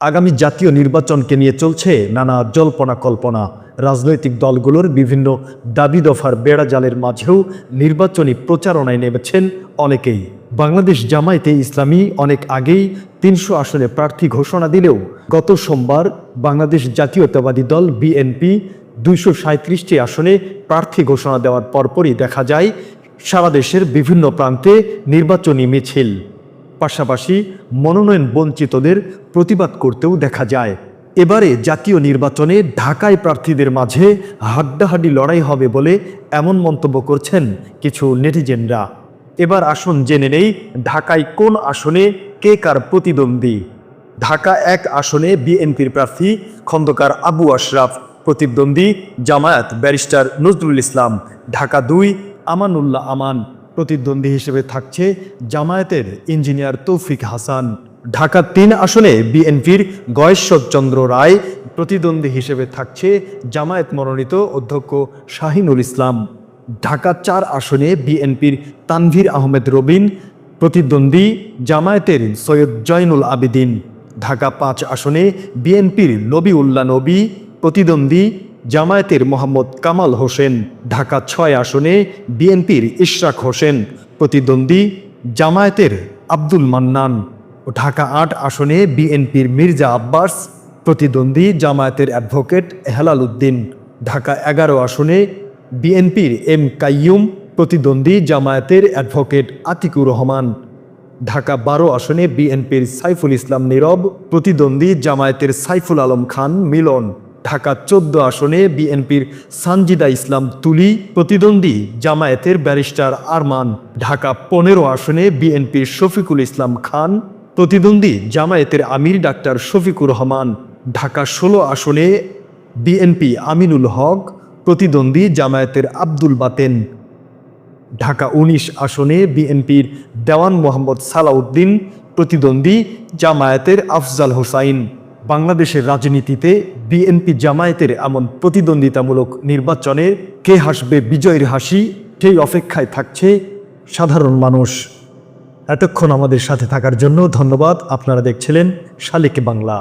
আগামী জাতীয় নির্বাচনকে নিয়ে চলছে নানা জল্পনা কল্পনা। রাজনৈতিক দলগুলোর বিভিন্ন দাবি দফার বেড়াজালের মাঝেও নির্বাচনী প্রচারণায় নেমেছেন অনেকেই। বাংলাদেশ জামায়াতে ইসলামী অনেক আগেই তিনশো আসনে প্রার্থী ঘোষণা দিলেও গত সোমবার বাংলাদেশ জাতীয়তাবাদী দল বিএনপি দুইশো সাঁত্রিশটি আসনে প্রার্থী ঘোষণা দেওয়ার পরপরই দেখা যায় সারা দেশের বিভিন্ন প্রান্তে নির্বাচনী মিছিল। পাশাপাশি মনোনয়ন বঞ্চিতদের প্রতিবাদ করতেও দেখা যায়। এবারে জাতীয় নির্বাচনে ঢাকায় প্রার্থীদের মাঝে হাড্ডাহাড্ডি লড়াই হবে বলে এমন মন্তব্য করছেন কিছু নেটিজেনরা। এবার আসুন জেনে নেই ঢাকায় কোন আসনে কে কার প্রতিদ্বন্দ্বী। ঢাকা এক আসনে বিএনপির প্রার্থী খন্দকার আবু আশরাফ, প্রতিদ্বন্দ্বী জামায়াত ব্যারিস্টার নজরুল ইসলাম, ঢাকা দুই আমানুল্লাহ আমান। প্রতিদ্বন্দ্বী হিসেবে থাকছে জামায়াতের ইঞ্জিনিয়ার তৌফিক হাসান। ঢাকা তিন আসনে বিএনপির গয়েশ্বরচন্দ্র রায় প্রতিদ্বন্দ্বী হিসেবে থাকছে জামায়াত মনোনীত অধ্যক্ষ শাহিনুল ইসলাম। ঢাকা চার আসনে বিএনপির তানভীর আহমেদ রবিন, প্রতিদ্বন্দ্বী জামায়াতের সৈয়দ জয়নুল আবেদিন। ঢাকা পাঁচ আসনে বিএনপির নবীউল্লাহ নবী, প্রতিদ্বন্দ্বী জামায়াতের মোহাম্মদ কামাল হোসেন, ঢাকা ছয় আসনে বিএনপির ইশরাক হোসেন, প্রতিদ্বন্দ্বী জামায়াতের আব্দুল মান্নান ও ঢাকা আট আসনে বিএনপির মির্জা আব্বাস, প্রতিদ্বন্দ্বী জামায়াতের অ্যাডভোকেট হেলাল উদ্দিন, ঢাকা এগারো আসনে বিএনপির এম কাইয়ুম, প্রতিদ্বন্দ্বী জামায়াতের অ্যাডভোকেট আতিকুর রহমান, ঢাকা বারো আসনে বিএনপির সাইফুল ইসলাম নীরব, প্রতিদ্বন্দ্বী জামায়াতের সাইফুল আলম খান মিলন। ঢাকা চোদ্দ আসনে বিএনপির সানজিদা ইসলাম তুলি প্রতিদ্বন্দ্বী জামায়াতের ব্যারিস্টার আরমান। ঢাকা পনেরো আসনে বিএনপির শফিকুল ইসলাম খান, প্রতিদ্বন্দ্বী জামায়াতের আমির ডাক্তার শফিকুর রহমান। ঢাকা ষোলো আসনে বিএনপি আমিনুল হক, প্রতিদ্বন্দ্বী জামায়াতের আব্দুল বাতেন। ঢাকা উনিশ আসনে বিএনপির দেওয়ান মোহাম্মদ সালাউদ্দিন, প্রতিদ্বন্দ্বী জামায়াতের আফজাল হোসাইন। বাংলাদেশের রাজনীতিতে বিএনপি জামায়াতের এমন প্রতিদ্বন্দ্বিতামূলক নির্বাচনে কে হাসবে বিজয়ের হাসি, সেই অপেক্ষায় থাকছে সাধারণ মানুষ। এতক্ষণ আমাদের সাথে থাকার জন্য ধন্যবাদ। আপনারা দেখছিলেন শালিক বাংলা।